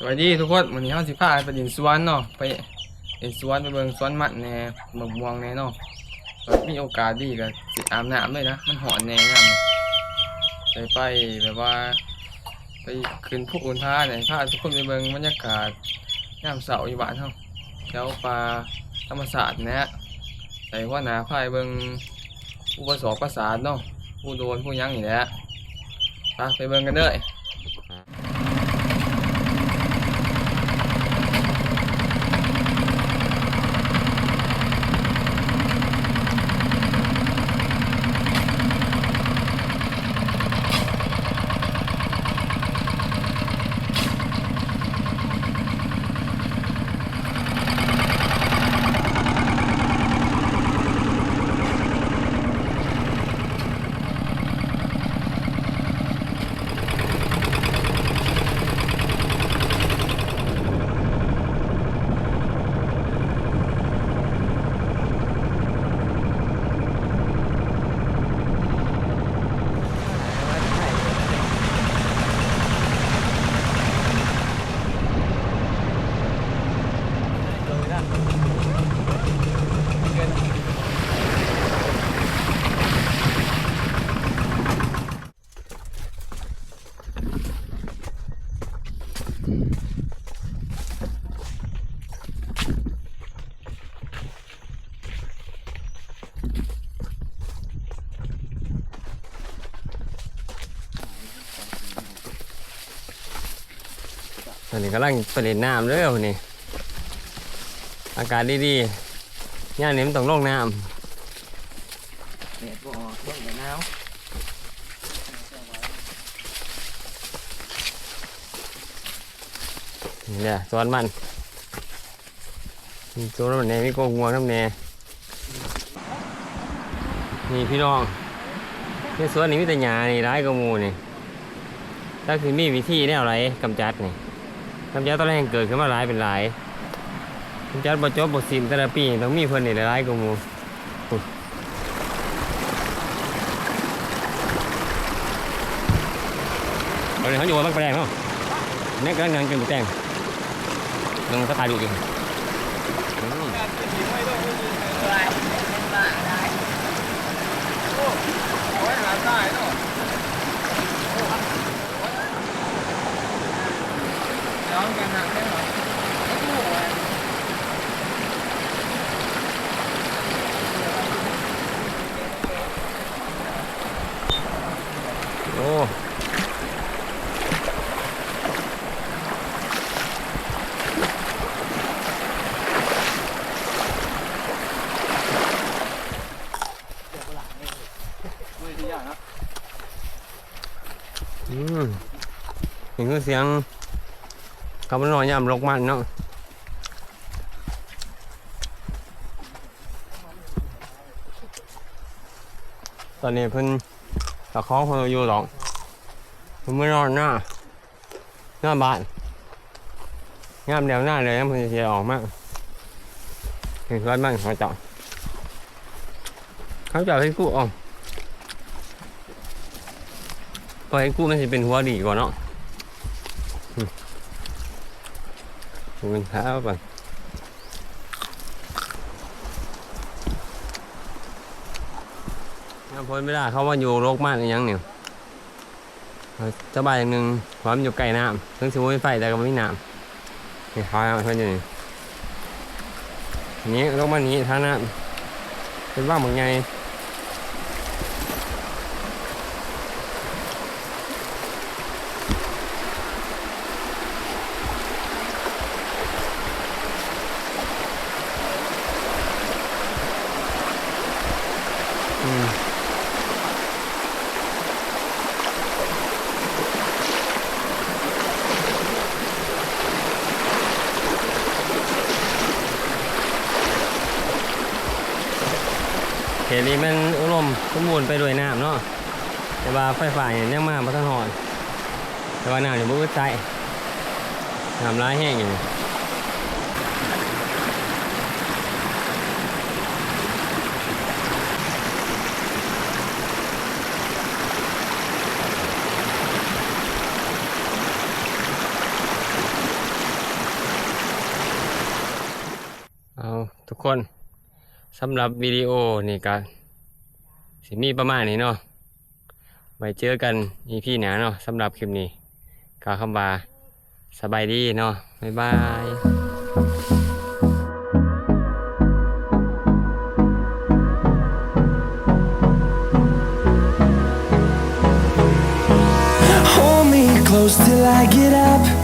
สวัสดีทุกคนวันนี้เราสิพาไปดินสวนเนาะไปเดินสวนไปเบิ่งสวนมันแน่เบิ่งม่วงแน่เนาะมีโอกาสดีก็สิอาบน้ำเลยนะมันหอนแน่ยามนี้ไปไปแบบว่า ไปขึ้นภูอุ่นท่าเนี่ยพาทุกคนไปเบิ่งบรรยากาศยามเสาร์อยู่บ้านเฮาแถวป่าธรรมศาสตร์นะใส่ว่าหนาพายเบิ่งอุปสรรคประสาทเนาะผู้โดนผู้ยังนี่แหละไปไปเบิ่งกันเด้อ ต อนนี้กำลังไปเล่นน้ำเด้อวันนี้ อากาศดีๆย่านนี้มันต้องลงน้แดดบ่ออกเบิ่งแต่หนาวำนี่แหละสวนมันมีสวนมันแหน่มีกงงัวน้ำแหน่นี่พี่น้องในสวนนี้มีแต่หญ้านี่ร้ายกว่าหมูนี่ถ้าคือมีวิธีแนวไรกำจัดนี่ กำจัดตอนแรกเกิดขึ้นมาหลายเป็นหลายกำจัดบ่จบบ่สิ้นแต่ละปีต้องมีเพิ่นนี่หลายกว่ามูเอาเลยเขาอยู่บ้างแปลงเนาะเนี่ยกำลังนั่งกินหมูแตงกำลังสไตล์ดูอยู่อืมน้องกันหนักได้ เหรอโอ้อืมนี่คือ เสียงคำมันนอยยามลกมันเนาะตอนนี้เพิ่นตะคองเพิ่นอยู่หรอกเพิ่นไม่นอนหน้าหน้าบ้านงามแนวหน้าเลยนะเพิ่นจะออกมากเห็นร้อนบ้างเขาเจาะเขาเจาะให้กู้ออกพอให้กู้มันจะเป็นหัวดีกว่าเนาะอืม ดูเป็นท้าก่อนน้ำพ้นไม่ได้เขาว่าอยู่โรคมากอีกอยังเนี่ยสบายอย่างหนึ่งความอยู่ไกลน้ำถึงสมมติไฟแต่ก็ไม่น้ำนี่เขาเอาเพื่อนอยู่นี่นี้โรคมันนี้ท่าน้ำเป็นว่าเหมือนไง เขตนี้มันอุดมสมบูรณ์ไปด้วยน้ำเนาะแต่ว่าไฟฝ่ายเนี่ยยังมากพัฒนหอน แต่ว่าน้ำเนี่ยบุ้ยใจน้ำร้ายแห้งอยู่ทุกคน สำหรับวิดีโอนี่ก็สิมีประมาณนี้เนาะไว้เจอกันอีพี่หนาเนาะสำหรับคลิปนี้กล่าวคำว่าสบายดีเนาะบ๊ายบาย close till I get up.